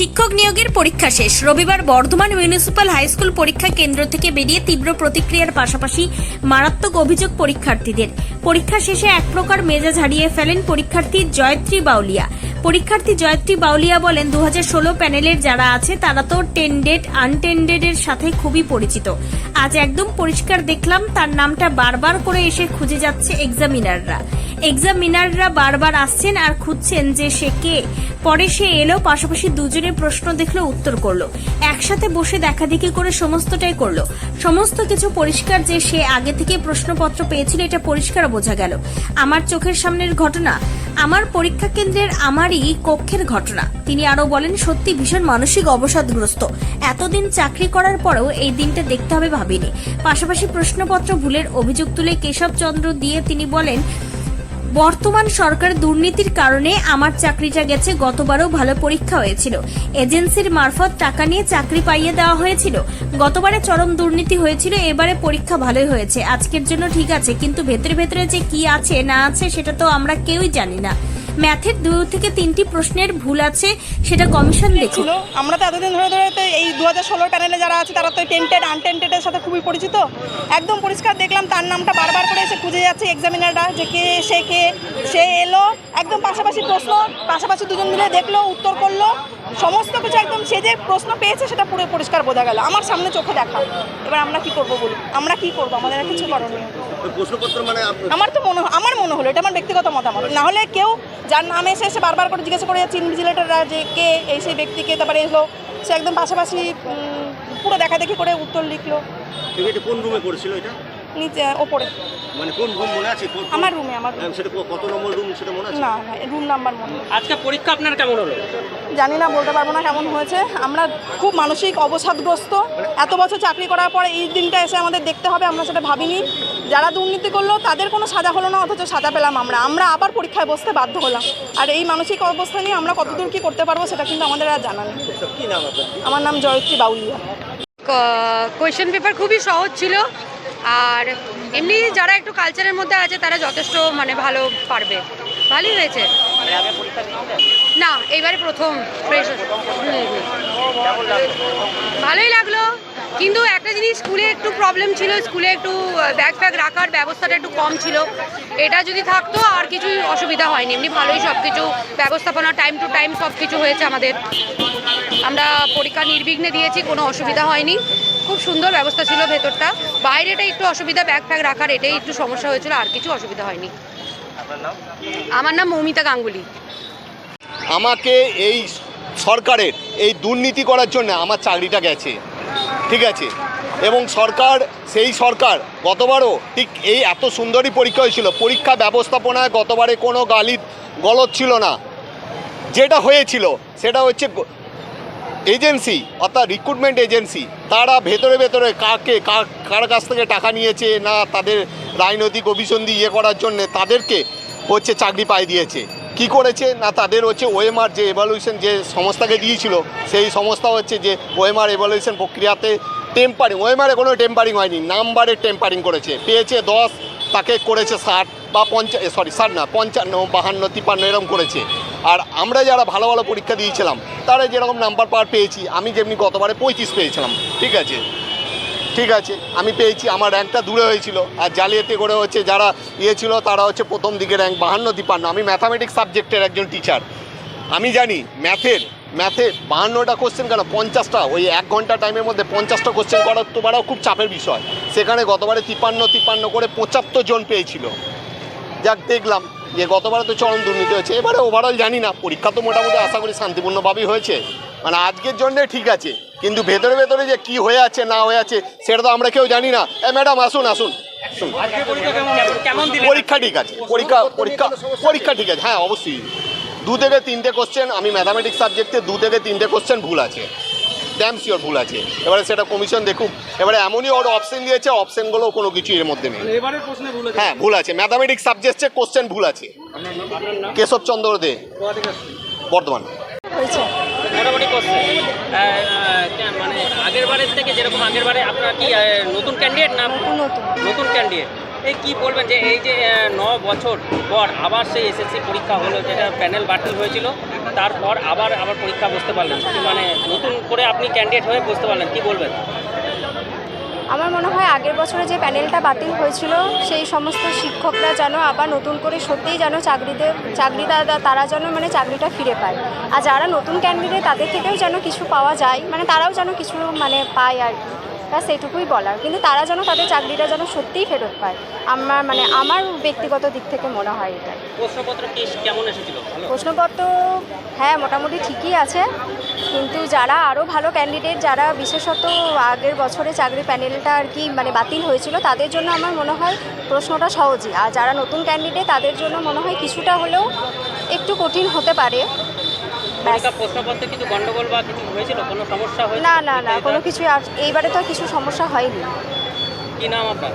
শিক্ষক নিয়োগের পরীক্ষা শেষ। রবিবার বর্ধমান মিউনিসিপ্যাল হাই স্কুল পরীক্ষা কেন্দ্র থেকে বেরিয়ে তীব্র প্রতিক্রিয়ার পাশাপাশি মারাত্মক অভিযোগ পরীক্ষার্থীদের। পরীক্ষা শেষে এক প্রকার মেজাজ হারিয়ে ফেলেন পরীক্ষার্থী জয়ত্রী বাউলিয়া। পরীক্ষার্থী জয়ত্রী বাউলিয়া বলেন দু হাজার ষোলো প্যানেলের যারা আছে, তারা তো টেন্ডেড, আনটেন্ডেড এর সাথে খুবই পরিচিত। আজ একদম পরিষ্কার দেখলাম, তার নামটা বারবার করে এসে খুঁজে যাচ্ছে এক্সামিনাররা। এক্সামিনাররা বারবার আসছেন আর খুঁজছেন যে সে কে। পরে সে এলো, পাশাপাশি দুজনে প্রশ্ন দেখল, উত্তর করল। একসাথে বসে দেখাদেখি করে সমস্তটাই করল। সমস্ত কিছু পরিষ্কার যে সে আগে থেকে প্রশ্নপত্র পেয়েছিল, এটা পরিষ্কার বোঝা গেল। আমার চোখের সামনের ঘটনা, আমার পরীক্ষা কেন্দ্রের আমারই কক্ষের ঘটনা। তিনি আরও বলেন, সত্যি ভীষণ মানসিক অবসাদগ্রস্ত। এতদিন চাকরি করার পরেও এই দিনটা দেখতে হবে ভাবিনি। পাশাপাশি প্রশ্নপত্র ভুলের অভিযোগ তুলে কেশবচন্দ্র দিয়ে তিনি বলেন বর্তমান সরকার দুর্নীতির কারণে আমার চাকরিটা গেছে, গতবারও ভালো পরীক্ষা হয়েছিল। এজেন্সির মারফত টাকা নিয়ে চাকরি পাইয়ে দেওয়া হয়েছিল। গতবারে চরম দুর্নীতি হয়েছিল, এবারে পরীক্ষা ভালোই হয়েছে। আজকের জন্য ঠিক আছে, কিন্তু ভেতরে ভেতরে যে কি আছে, না আছে, সেটা তো আমরা কেউই জানি না। ম্যাথের দু থেকে তিনটি প্রশ্নের ভুল আছে সেটা কমিশন দেখুন ছিল আমরা তো এতদিন ধরে ধরে তো এই দু হাজার ষোলোর প্যানেলে যারা আছে তারা তো টেন্টেড আনটেন্টেডের সাথে খুবই পরিচিত। একদম পরিষ্কার দেখলাম তার নামটা বারবার করে এসে খুঁজে যাচ্ছে এক্সামিনাররা যে কে সে কে সে এলো। একদম পাশাপাশি প্রশ্ন পাশাপাশি দুজন মিলে দেখল উত্তর করল। সমস্ত কিছু একদম সে যে প্রশ্ন পেয়েছে সেটা পুরো পরিষ্কার বোঝা গেল। আমার সামনে চোখে দেখা। এবার আমরা কি করব বলি আমরা কি করব? আমাদের কিছু করণীয় ওই প্রশ্নপত্র মানে আমার তো মনে হয়- মনে হলো এটা আমার ব্যক্তিগত মতামত। না হলে কেউ যার নাম এসে এসে বারবার করে জিজ্ঞাসা করে যাচ্ছে ইনভিজিলেটাররা যে কে এই সেই ব্যক্তিকে? তারপরে এলো সে একদম পাশাপাশি পুরো দেখা দেখি করে উত্তর লিখলো। এটা কোন রুমে করেছিল এটা? নিচে ওপরে। মানে কোন রুম মনে আছে? আমার রুমে আমার সেটা কত নম্বর রুম সেটা মনে আছে? না রুম নাম্বার মনে আজকে পরীক্ষা আপনার কেমন হলো? জানি না বলতে পারব না কেমন হয়েছে। আমরা খুব মানসিক অবসাদগ্রস্ত। এত বছর চাকরি করার পরে এই দিনটা এসে আমাদের দেখতে হবে আমরা সেটা ভাবিনি। যারা দুর্নীতি করল তাদের কোনো সাজা হলো না অথচ সাজা পেলাম আমরা। আমরা আবার পরীক্ষায় বসতে বাধ্য হলাম। আর এই মানসিক অবস্থা নিয়ে আমরা কতদূর কী করতে পারব সেটা কিন্তু আমাদের আর জানা নেই। কি নাম আপনার? আমার নাম জয়ত্রী বাউলিয়া। কোয়েশ্চেন পেপার খুবই সহজ ছিল। আর এমনি যারা একটু কালচারের মধ্যে আছে তারা যথেষ্ট মানে ভালো পারবে। ভালোই হয়েছে। না এইবারে প্রথম। ফ্রেশ ভালোই লাগল। কিন্তু একটা জিনিস স্কুলে একটু প্রবলেম ছিল, স্কুলে একটু ব্যাগ ফ্যাগ রাখার ব্যবস্থাটা একটু কম ছিল। এটা যদি থাকতো, আর কিছুই অসুবিধা হয়নি। এমনি ভালোই সব কিছু ব্যবস্থাপনা টাইম টু টাইম সব কিছু হয়েছে আমাদের। আমরা পরীক্ষা নির্বিঘ্নে দিয়েছি, কোনো অসুবিধা হয়নি। খুব সুন্দর ব্যবস্থা ছিল ভেতরটা। বাইরেটা একটু অসুবিধা ব্যাগ ফ্যাগ রাখার এটাই একটু সমস্যা হয়েছিল, আর কিছু অসুবিধা হয়নি। আমার নাম মৌমিতা গাঙ্গুলি। আমাকে এই সরকারের এই দুর্নীতি করার জন্য আমার চাকরিটা গেছে। ঠিক আছে। এবং সরকার, সেই সরকার গতবারও ঠিক এই এত সুন্দরই পরীক্ষা হয়েছিল। পরীক্ষা ব্যবস্থাপনায় গতবারে কোনো গালি গলত ছিল না। যেটা হয়েছিল, সেটা হচ্ছে এজেন্সি, অর্থাৎ রিক্রুটমেন্ট এজেন্সি, তারা ভেতরে ভেতরে কাকে কার কাছ থেকে টাকা নিয়েছে না তাদের রাজনৈতিক অভিসন্ধি ইয়ে করার জন্যে তাদেরকে হচ্ছে চাকরি পাই দিয়েছে। কি করেছে না তাদের হচ্ছে ওএমআর যে এভালুয়েশন যে সংস্থাকে দিয়েছিল, সেই সংস্থা হচ্ছে যে ওএমআর এভালুয়েশন প্রক্রিয়াতে টেম্পারিং ওএমআরে কোনো টেম্পারিং হয়নি নাম্বারে টেম্পারিং করেছে। পেয়েছে দশ, তাকে করেছে ষাট বা পঞ্চা সরি ষাট না, পঞ্চান্ন, বাহান্ন, তিপ্পান্ন, এরকম করেছে। আর আমরা যারা ভালো ভালো পরীক্ষা দিয়েছিলাম, তারা যেরকম নাম্বার পার পেয়েছি, আমি যেমনি গতবারে পঁয়ত্রিশ পেয়েছিলাম, ঠিক আছে? ঠিক আছে, আমি পেয়েছি, আমার র্যাঙ্কটা দূরে হয়েছিল। আর জালিয়াতি করে হচ্ছে যারা ইয়ে ছিল, তারা হচ্ছে প্রথম দিকে র্যাঙ্ক বাহান্ন তিপ্পান্ন। আমি ম্যাথামেটিক্স সাবজেক্টের একজন টিচার আমি জানি ম্যাথের ম্যাথে বাহান্নটা কোশ্চেন কেন? পঞ্চাশটা, ওই এক ঘণ্টা টাইমের মধ্যে পঞ্চাশটা কোশ্চেন করার তো বারাও খুব চাপের বিষয়। সেখানে গতবারে তিপান্ন তিপান্ন করে পঁচাত্তর জন পেয়েছিল। যাক, দেখলাম যে গতবারে তো চরম দুর্নীতি হয়েছে। এবারে ওভারঅল জানি না, পরীক্ষা তো মোটামুটি আশা করি শান্তিপূর্ণভাবেই হয়েছে। মানে আজকের জন্যে ঠিক আছে কিন্তু ভেতরে ভেতরে যে কি হয়ে আছে না হয়ে আছে সেটা তো আমরা কেউ জানি না। এ ম্যাডাম আসুন আসুন। পরীক্ষা কেমন কেমন দিলেন? পরীক্ষা ঠিক আছে পরীক্ষা পরীক্ষা পরীক্ষা ঠিক আছে। হ্যাঁ অবশ্যই। দু থেকে তিনটে কোশ্চেন আমি ম্যাথামেটিক্স সাবজেক্টে দু থেকে তিনটে কোশ্চেন ভুল আছে। ড্যাম শিওর ভুল আছে। এবারে সেটা কমিশন দেখুক। এবারে এমনই ওর অপশন দিয়েছে অপশনগুলো কোনো কিছু এর মধ্যে নেই। হ্যাঁ ভুল আছে। ম্যাথামেটিক্স সাবজেক্টে কোশ্চেন ভুল আছে। কেশবচন্দ্র দে। বর্ধমান। হয়েছে। মোটামুটি করছে। মানে আগের বারের থেকে যেরকম আগের বারে আপনার কি নতুন ক্যান্ডিডেট না নতুন নতুন। ক্যান্ডিডেট এই কি বলবেন যে এই যে ন বছর পর আবার সেই এসএসসি পরীক্ষা হলো যেটা প্যানেল বাতিল হয়েছিল তারপর আবার আবার পরীক্ষা বসতে পারলেন। মানে নতুন করে আপনি ক্যান্ডিডেট হয়ে বসতে পারলেন কি বলবেন? আমার মনে হয় আগের বছরে যে প্যানেলটা বাতিল হয়েছিল সেই সমস্ত শিক্ষকরা যেন আবার নতুন করে সত্যিই যেন চাকরিতে চাকরি তারা যেন মানে চাকরিটা ফিরে পায়। আর যারা নতুন ক্যান্ডিডেট তাদের থেকেও যেন কিছু পাওয়া যায় মানে তারাও যেন কিছু মানে পায় আর কি। ব্যাস এইটুকুই বলার। কিন্তু তারা যেন তাদের চাকরিটা যেন সত্যিই ফেরত পায়। আমার মানে আমার ব্যক্তিগত দিক থেকে মনে হয় এটা প্রশ্নপত্র কেমন এসেছিল? প্রশ্নপত্র হ্যাঁ মোটামুটি ঠিকই আছে। কিন্তু যারা আরও ভালো ক্যান্ডিডেট যারা বিশেষত আগের বছরে চাকরি প্যানেলটা আর কি মানে বাতিল হয়েছিল তাদের জন্য আমার মনে হয় প্রশ্নটা সহজই। আর যারা নতুন ক্যান্ডিডেট তাদের জন্য মনে হয় কিছুটা হলেও একটু কঠিন হতে পারে। না না না কোনো কিছু এইবারে তো কিছু সমস্যা হয়নি। কি নাম আপনার?